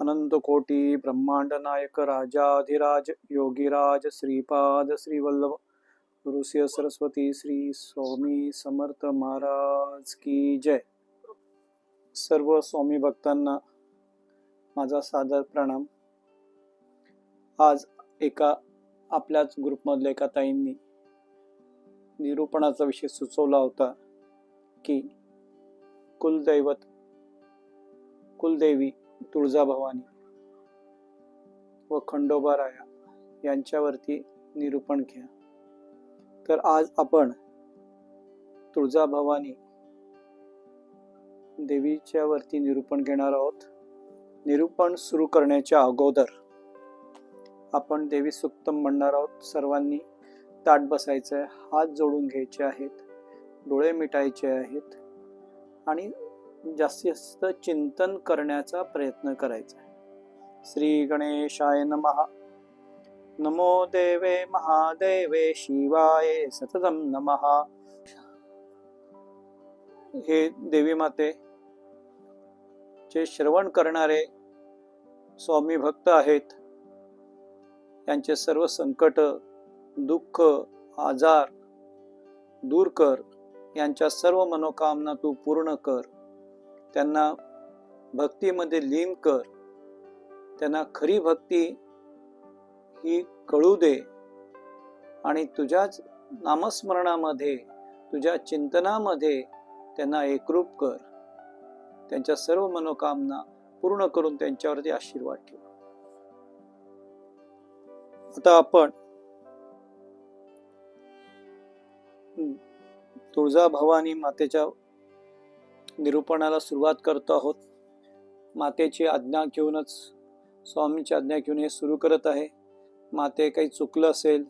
अनंत कोटी ब्रह्मांड नायक राजाधिराज योगीराज श्रीपाद श्रीवल्लभ ऋषी सरस्वती श्री स्वामी समर्थ महाराज की जय. सर्व स्वामी भक्तांना माझा सादर प्रणाम. आज एका आपल्याच ग्रुपमधल्या एका ताईंनी निरूपणाचा विषय सुचवला होता की कुलदैवत कुलदेवी तुळजाभवानी व खंडोबाराया यांच्यावरती निरूपण घ्या तर आज आपण तुळजाभवानी देवीच्या वरती निरूपण घेणार आहोत. निरूपण सुरू करण्याच्या अगोदर आपण देवी सुक्तम म्हणणार आहोत. सर्वांनी ताट बसायचं आहे हात जोडून घ्यायचे आहेत डोळे मिटायचे आहेत आणि जास्तीत जास्त चिंतन करण्याचा प्रयत्न करायचा श्री गणेशाय नमः. नमो देवे महादेवे शिवाय सततम नमः. हे देवी माते जे श्रवण करणारे स्वामी भक्त आहेत यांचे सर्व संकट दुःख आजार दूर कर. यांच्या सर्व मनोकामना तू पूर्ण कर. त्यांना भक्तीमध्ये लीन कर. त्यांना खरी भक्ती ही कळू दे. आणि तुझ्याच नामस्मरणामध्ये तुझ्या चिंतनामध्ये त्यांना एकरूप कर. त्यांच्या सर्व मनोकामना पूर्ण करून त्यांच्यावरती आशीर्वाद ठेव. आता आपण तुळजा भवानी मातेच्या निरूपणाला सुरुवात करतो आहोत. मातेची आज्ञा घेऊनच स्वामींची आज्ञा घेऊन हे सुरू करत आहे. माते काही चुकलं असेल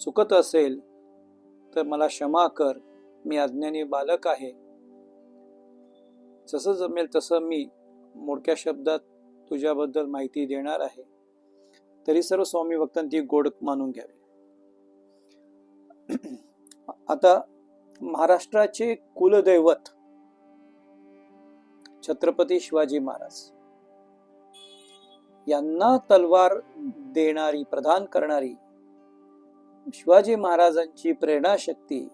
चुकत असेल तर मला क्षमा कर. मी अज्ञानी बालक आहे. जसं जमेल तसं मी मोडक्या शब्दात तुझ्याबद्दल माहिती देणार आहे. तरी सर्व स्वामी भक्तांनी ती गोड मानून घ्यावी. आता महाराष्ट्राचे कुलदैवत छत्रपती शिवाजी महाराज. यांना तलवार देणारी प्रदान करणारी शिवाजी महाराजांची प्रेरणा शक्ती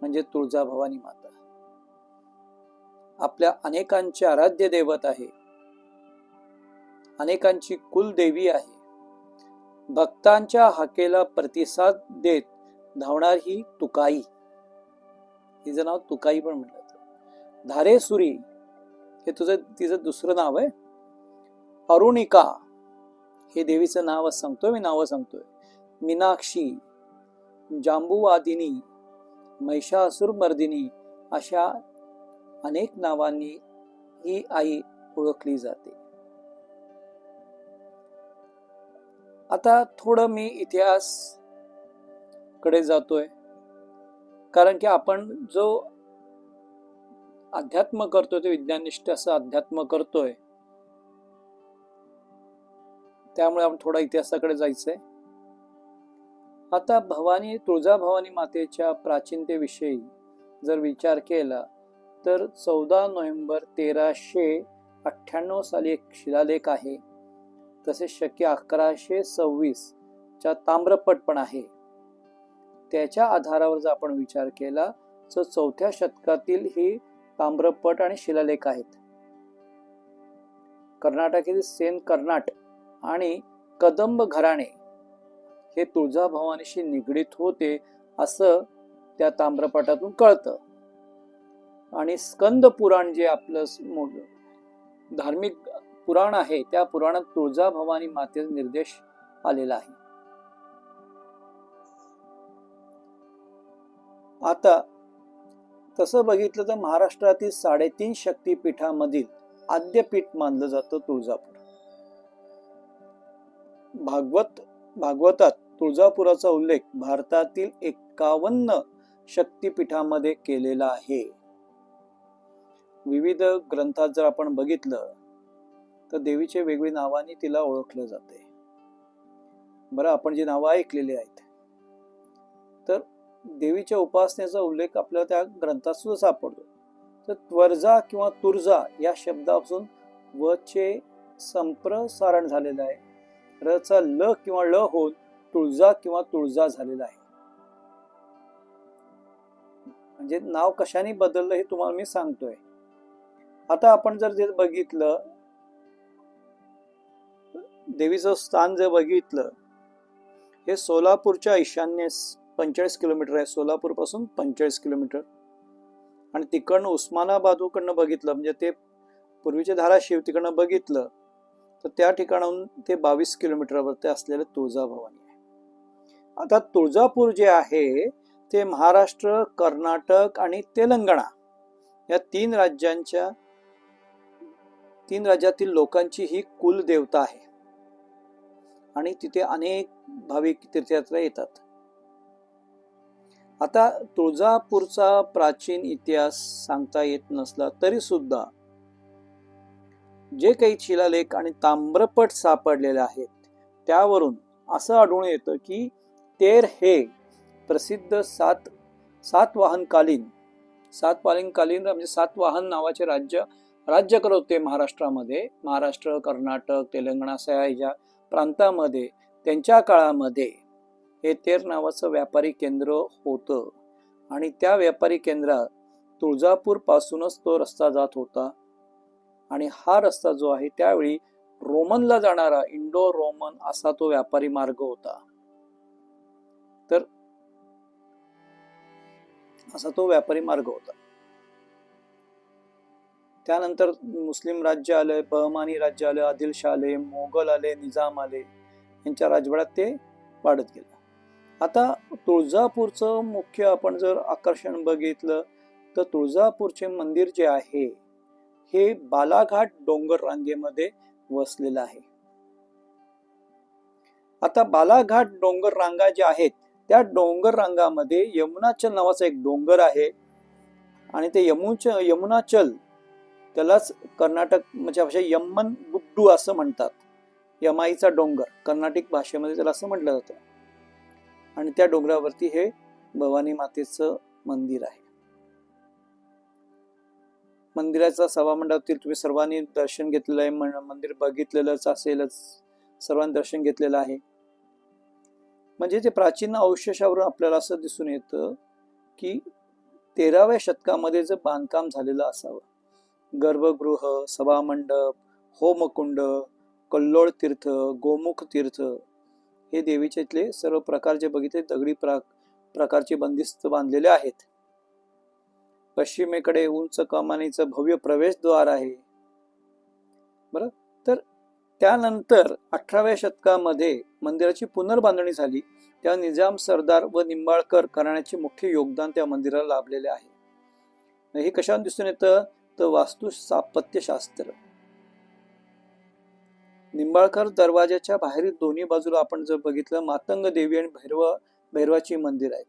म्हणजे तुळजाभवानी माता. आपल्या अनेकांची आराध्य दैवत आहे. अनेकांची कुलदेवी आहे. भक्तांच्या हाकेला प्रतिसाद देत धावणार ही तुकाई. हिचं नाव तुकाई पण म्हणलं धारेसुरी हे तुझं तिचं दुसरं नाव आहे. अरुणिका हे देवीचं नाव सांगतोय मी नावं सांगतोय. मीनाक्षी जांबुवादिनी महिषासुर मर्दिनी अशा अनेक नावांनी ही आई ओळखली जाते. आता थोडं मी इतिहासकडे जातोय. कारण की आपण जो अध्यात्म करतोय ते विज्ञाननिष्ठ असं अध्यात्म करतोय. त्यामुळे आपण थोडा इतिहासाकडे जायचंय. आता भवानी तुळजाभवानी मातेच्या प्राचीनतेविषयी जर विचार केला तर चौदा नोव्हेंबर तेराशे अठ्ठ्याण्णव साली एक शिलालेख आहे. तसेच शक्य अकराशे सव्वीस च्या ताम्रपट पण आहे. त्याच्या आधारावर जर आपण विचार केला तर चौथ्या शतकातील ही ताम्रपट आणि शिलालेख आहेत. कर्नाटकातील सेन कर्नाट आणि कदंब घराणे हे तुळजाभवानीशी निगडीत होते असं त्या ताम्रपटातून कळतं. आणि स्कंद पुराण जे आपलं धार्मिक पुराण आहे त्या पुराणात तुळजाभवानी मातेचा निर्देश आलेला आहे. आता तसं बघितलं तर महाराष्ट्रातील साडेतीन शक्तीपीठामधील आद्यपीठ मानलं जातं तुळजापूर. भागवत भागवतात तुळजापुराचा उल्लेख भारतातील एकावन्न शक्तीपीठामध्ये केलेला आहे. विविध ग्रंथात जर आपण बघितलं तर देवीचे वेगळी नावाने तिला ओळखलं जाते. बरं आपण जी नावं ऐकलेली आहेत देवीच्या उपासनेचा उल्लेख आपल्याला त्या ग्रंथात सुद्धा सापडतो. तर त्वर्जा किंवा तुर्जा या शब्दापासून वचे संप्रसारण झालेलं आहे. रचा ल किंवा ळ होऊन तुळजा किंवा तुळजा झालेला आहे. म्हणजे नाव कशाने बदललं हे तुम्हाला मी सांगतोय. आता आपण जर जे बघितलं देवीचं स्थान जर बघितलं हे सोलापूरच्या ईशान्येस पंचेचाळीस किलोमीटर आहे सोलापूरपासून पंचेचाळीस किलोमीटर. आणि तिकडनं उस्मानाबादकडनं बघितलं म्हणजे ते पूर्वीचे धाराशिव तिकडनं बघितलं तर त्या ठिकाणाहून ते बावीस किलोमीटरवरती असलेलं तुळजाभवानी आहे. आता तुळजापूर जे आहे ते महाराष्ट्र कर्नाटक आणि तेलंगणा या तीन राज्यांच्या तीन राज्यातील लोकांची ही कुलदेवता आहे. आणि तिथे अनेक भाविक तीर्थयात्रा येतात. आता तुळजापूरचा प्राचीन इतिहास सांगता येत नसला तरी सुद्धा जे काही शिलालेख आणि ताम्रपट सापडलेले आहेत त्यावरून असं आढळून येतं की तेर हे प्रसिद्ध सात सात वाहनकालीन सात म्हणजे सात वाहन नावाचे राज्य राज्य करत होते महाराष्ट्रामध्ये. महाराष्ट्र कर्नाटक तेलंगणा अशा ह्या प्रांतामध्ये त्यांच्या काळामध्ये हे तेर नावाचं व्यापारी केंद्र होतं. आणि त्या व्यापारी केंद्रात तुळजापूर पासूनच तो रस्ता जात होता. आणि हा रस्ता जो आहे त्यावेळी रोमनला जाणारा इंडो रोमन असा तो व्यापारी मार्ग होता. तर असा तो व्यापारी मार्ग होता. त्यानंतर मुस्लिम राज्य आले बहमानी राज्य आले आदिलशाह आले मोगल आले निजाम आले यांच्या राजवाड्यात ते वाढत गेलं. आता तुळजापूरचं मुख्य आपण जर आकर्षण बघितलं तर तुळजापूरचे मंदिर जे आहे हे बालाघाट डोंगर रांगेमध्ये वसलेलं आहे. आता बालाघाट डोंगर रांगा ज्या आहेत त्या डोंगर रांगामध्ये यमुनाचल नावाचा एक डोंगर आहे. आणि ते यमुच यमुनाचल त्यालाच कर्नाटक म्हणजे भाषा यम्मन गुड्डू असं म्हणतात. यमाईचा डोंगर कर्नाटक भाषेमध्ये त्याला असं म्हटलं जातं. आणि त्या डोंगरावरती हे भवानी मातेचं मंदिर आहे. मंदिराचा सभामंडपातील तुम्ही सर्वांनी दर्शन घेतलेलं आहे मंदिर बघितलेलंच असेलच सर्वांनी दर्शन घेतलेलं आहे. म्हणजे ते प्राचीन अवशेषावरून आपल्याला असं दिसून येतं की तेराव्या शतकामध्ये जे बांधकाम झालेलं असावं. गर्भगृह सभामंडप होमकुंड कल्लोळ तीर्थ गोमुख तीर्थ हे देवीचे इथले सर्व प्रकार जे बघितले दगडी प्रा प्रकारचे बंदिस्त बांधलेले आहेत. पश्चिमेकडे उंच कमानीचं भव्य प्रवेशद्वार आहे. बर? तर त्यानंतर अठराव्या शतकामध्ये मंदिराची पुनर्बांधणी झाली. त्या निजाम सरदार व निंबाळकर करण्याचे मुख्य योगदान त्या मंदिराला लाभलेले आहे. हे कशावर दिसून येतं? तर वास्तु स्थापत्यशास्त्र निंबाळकर दरवाजाच्या बाहेरील दोन्ही बाजूला आपण जर बघितलं मातंग देवी आणि भैरव भैरवाची मंदिर आहेत.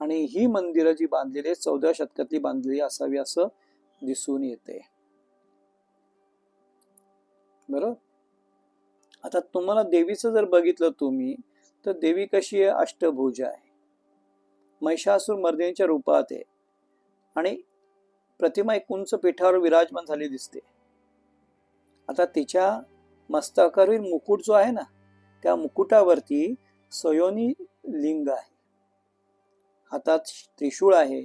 आणि ही मंदिरं जी बांधलेली आहेत चौदाव्या शतकातली बांधलेली असावी असं दिसून येते. बरोबर आता तुम्हाला देवीचं जर बघितलं तुम्ही तर देवी कशी आहे? अष्टभुज आहे. महिषासूर मर्दिनीच्या रूपात आहे. आणि प्रतिमा एक उंच पीठावर विराजमान झाली दिसते. आता तिच्या मस्तकावरील मुकुट जो आहे ना त्या मुकुटावरती सयोनी लिंग आहे. हातात त्रिशूळ आहे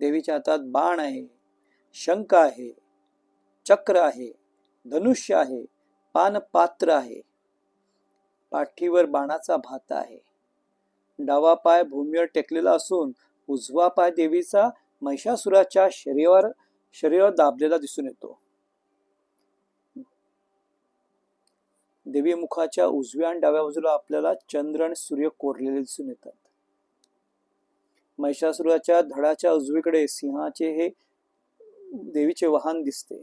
देवीच्या हातात बाण आहे शंख आहे चक्र आहे धनुष्य आहे पानपात्र आहे. पाठीवर बाणाचा भाता आहे. डावा पाय भूमीवर टेकलेला असून उजवा पाय देवीचा महिषासुराच्या शरीरावर शरीरावर दाबलेला दिसून येतो. देवीमुखाच्या उजव्या आणि डाव्या बाजूला आपल्याला चंद्र आणि सूर्य कोरलेले दिसून येतात. महिषासुराच्या धडाच्या उजवीकडे सिंहाचे हे देवीचे वाहन दिसते.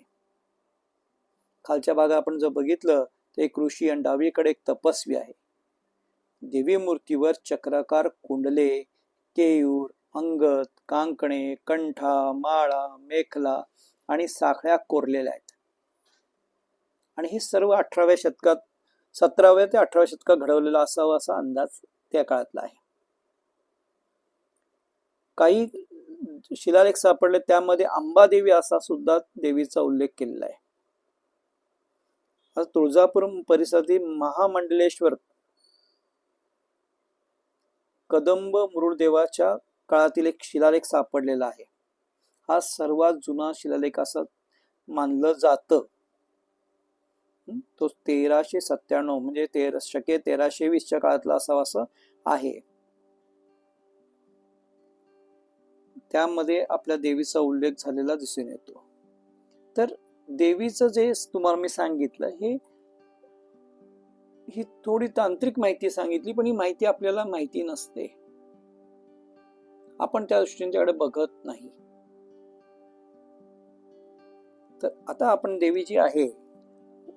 खालच्या भागात आपण जर बघितलं तर एक ऋषी आणि डावीकडे एक तपस्वी आहे. देवी मूर्तीवर चक्राकार कुंडले केयूर अंगत कांकणे कंठा माळा मेखला आणि साखळ्या कोरलेल्या आहेत. आणि हे सर्व अठराव्या शतकात सतराव्या ते अठराव्या शतकात घडवलेला असावा असा अंदाज त्या काळातला आहे. काही शिलालेख सापडले त्यामध्ये अंबादेवी असा सुद्धा देवीचा उल्लेख केलेला आहे. आज तुळजापूर परिसरातील महामंडलेश्वर कदंब मुरुडदेवाच्या काळातील एक शिलालेख सापडलेला आहे. हा सर्वात जुना शिलालेख असं मानलं जातं. तो तेराशे सत्त्याण्णव म्हणजे तेरा शके तेराशे वीसच्या काळातला असावा असं आहे. त्यामध्ये आपल्या देवीचा उल्लेख झालेला दिसून येतो. तर देवीचं जे तुम्हाला मी सांगितलं हे ही थोडी तांत्रिक माहिती सांगितली पण ही माहिती आपल्याला माहिती नसते. आपण त्या दृष्टीने त्याकडे बघत नाही. तर आता आपण देवी जी आहे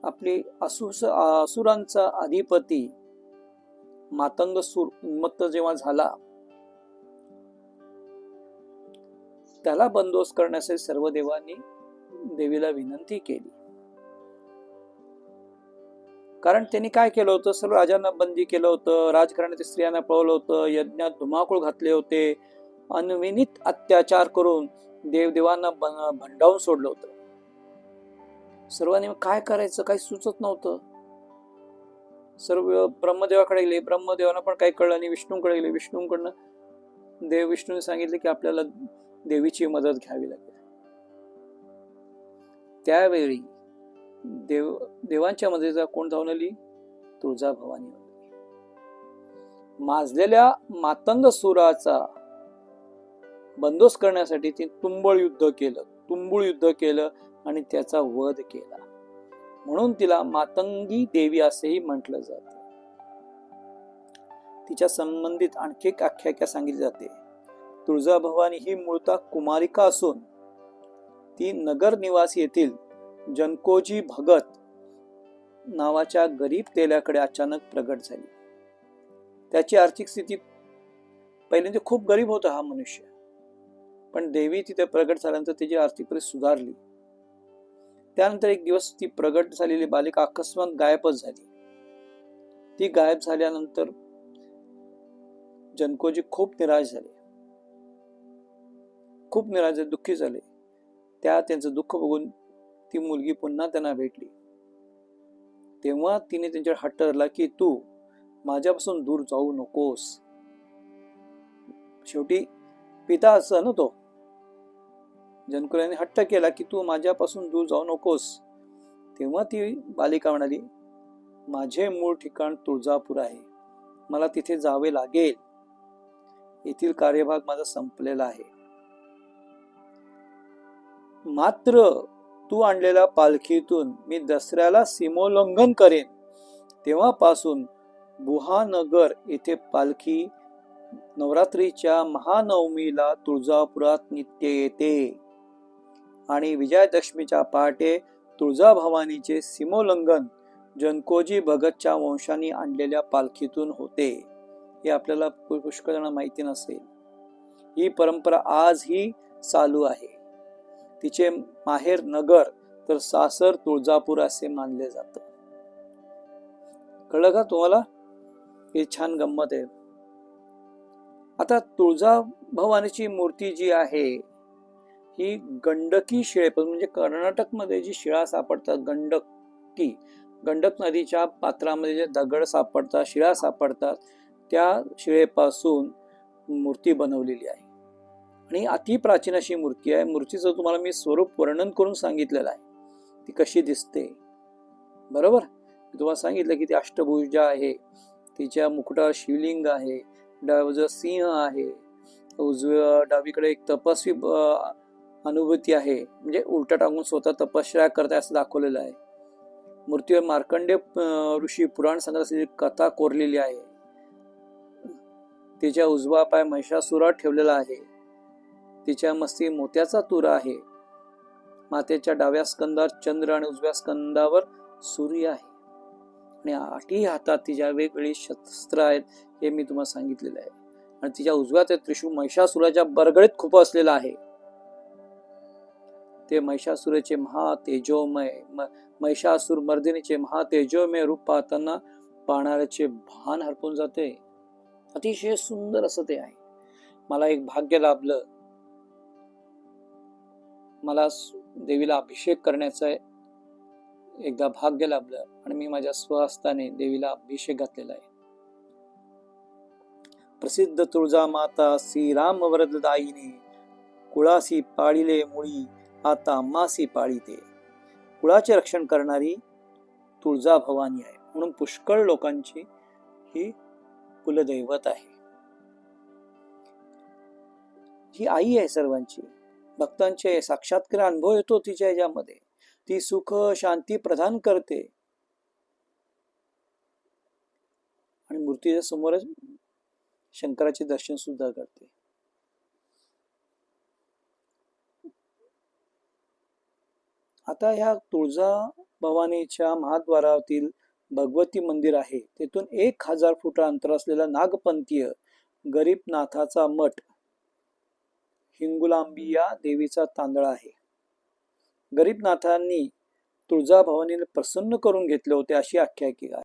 आपली असुस असुरांचा अधिपती मातंग सूर उन्मत्त जेव्हा झाला त्याला बंदोबस्त करण्यासाठी सर्व देवांनी देवीला विनंती केली. कारण त्यांनी काय केलं होतं? सर्व राजांना बंदी केलं होतं राजकारणातील स्त्रियांना पळवलं होतं यज्ञात धुमाकूळ घातले होते अनविनित अत्याचार करून देवदेवांना भंडावून सोडलं होतं. सर्वांनी काय करायचं काही सुचत नव्हतं. सर्व ब्रह्मदेवाकडे गेले. ब्रह्मदेवांना पण काही कळलं आणि विष्णूकडे गेले. विष्णूकडनं देव विष्णूने सांगितले की आपल्याला देवीची मदत घ्यावी लागेल. त्यावेळी देव देवांच्या मदतीचा कोण धावून आली? तुळजा भवानी माजलेल्या मातंग सुराचा बंदोस्त करण्यासाठी ती तुंबळ युद्ध केलं. तुंबुळ युद्ध केलं. आणि त्याचा वध केला. म्हणून तिला मातंगी देवी असेही म्हटलं जात. तिच्या संबंधित आणखी एक आख्यायिका सांगितली जाते. तुळजाभवानी ही मूळतः कुमारिका असून ती नगर निवासी येथील जनकोजी भगत नावाच्या गरीब तेल्याकडे अचानक प्रगट झाली. त्याची आर्थिक स्थिती पहिल्यांदा खूप गरीब होता हा मनुष्य. पण देवी तिथे प्रगट झाल्यानंतर त्याची आर्थिक परिस्थिती सुधारली. त्यानंतर एक दिवस ती प्रगट झालेली बालिका अकस्मात गायबच झाली. ती गायब झाल्यानंतर जनकोजी खूप निराश झाले. खूप निराश झाले दुःखी झाले. त्या त्यांचं दुःख बघून ती मुलगी पुन्हा त्यांना भेटली. तेव्हा तिने त्यांच्यावर हट्ट धरला की तू माझ्यापासून दूर जाऊ नकोस. शेवटी पिता असं ना तो? जनकुराने हट्ट केला की तू माझ्यापासून दूर जाऊ नकोस. तेव्हा ती बालिका म्हणाली माझे मूळ ठिकाण तुळजापूर आहे. मला तिथे जावे लागेल. येथील कार्यभाग माझा संपलेला आहे. मात्र तू आणलेल्या पालखीतून मी दसऱ्याला सीमोल्लंघन करेन. तेव्हापासून बुहानगर येथे पालखी नवरात्रीच्या महानवमीला तुळजापुरात नित्य येते. आणि विजयादशमीच्या पहाटे तुळजाभवानीचे सीमोल्लंघन जनकोजी भगतच्या वंशांनी आणलेल्या पालखीतून होते. हे आपल्याला पुष्कळ जण माहिती नसेल. ही परंपरा आजही चालू आहे. तिचे माहेर नगर तर सासर तुळजापूर असे मानले जात. कळलं का तुम्हाला? हे छान गंमत आहे. आता तुळजा भवानीची मूर्ती जी आहे ही गंडकी शिळेपासून म्हणजे कर्नाटकमध्ये जी शिळा सापडतात गंडकी गंडक नदीच्या पात्रामध्ये जे दगड सापडतात शिळा सापडतात त्या शिळेपासून मूर्ती बनवलेली आहे. आणि अति प्राचीन अशी मूर्ती आहे. मूर्तीचं तुम्हाला मी स्वरूप वर्णन करून सांगितलेलं आहे. ती कशी दिसते? बरोबर? मी तुम्हाला सांगितलं की ती अष्टभुजा आहे. तिच्या मुकुटावर शिवलिंग आहे. डावज सिंह आहे. उजव्या डावीकडे एक तपस्वी अनुभूती आहे. म्हणजे उलटा टाकून स्वतः तपश्चर्या करताय असं दाखवलेलं आहे. मूर्तीवर मार्कंडे ऋषी पुराण संग्रहाची कथा कोरलेली आहे. तिच्या उजवा पाय महिषासुरा ठेवलेला आहे. तिच्या मस्ती मोत्याचा तुरा आहे. मातेच्या डाव्या स्कंदावर चंद्र आणि उजव्या स्कंदावर सूर्य आहे. आणि आठही हातात तिच्या वेगवेगळी शस्त्र आहेत हे मी तुम्हाला सांगितलेलं आहे. आणि तिच्या उजव्या ते त्रिशूळ महिषासुराच्या बरगडीत खूप असलेला आहे. ते महिषासुराचे महा तेजोमय महिषासुर मर्दिनीचे महा तेजोमय रूप पाहताना पाहणाऱ्याचे भान हरपून जाते. अतिशय सुंदर असं ते आहे. मला एक भाग्य लाभलं. मला देवीला अभिषेक करण्याचा एकदा भाग्य लाभलं आणि मी माझ्या स्वहस्ताने देवीला अभिषेक घातलेला आहे. प्रसिद्ध तुळजा माता श्रीराम वरददायीने कुळासी पाळिले मुळी आता मासी पाळीते. कुळाचे रक्षण करणारी तुळजा भवानी आहे. म्हणून पुष्कळ लोकांची ही कुलदैवत आहे. ही आई आहे सर्वांची. भक्तांचे साक्षात्कार अनुभव येतो तिच्या याच्यामध्ये. ती सुख शांती प्रदान करते. आणि मूर्तीच्या समोरच शंकराचे दर्शन सुद्धा करते. आता ह्या तुळजा भवानीच्या महाद्वारातील भगवती मंदिर आहे. तेथून एक हजार फुटा अंतर असलेला नागपंथीय गरीबनाथाचा मठ हिंगुलांबी या देवीचा तांदळा आहे. गरीबनाथांनी तुळजाभवानीला प्रसन्न करून घेतले होते अशी आख्यायिका आहे.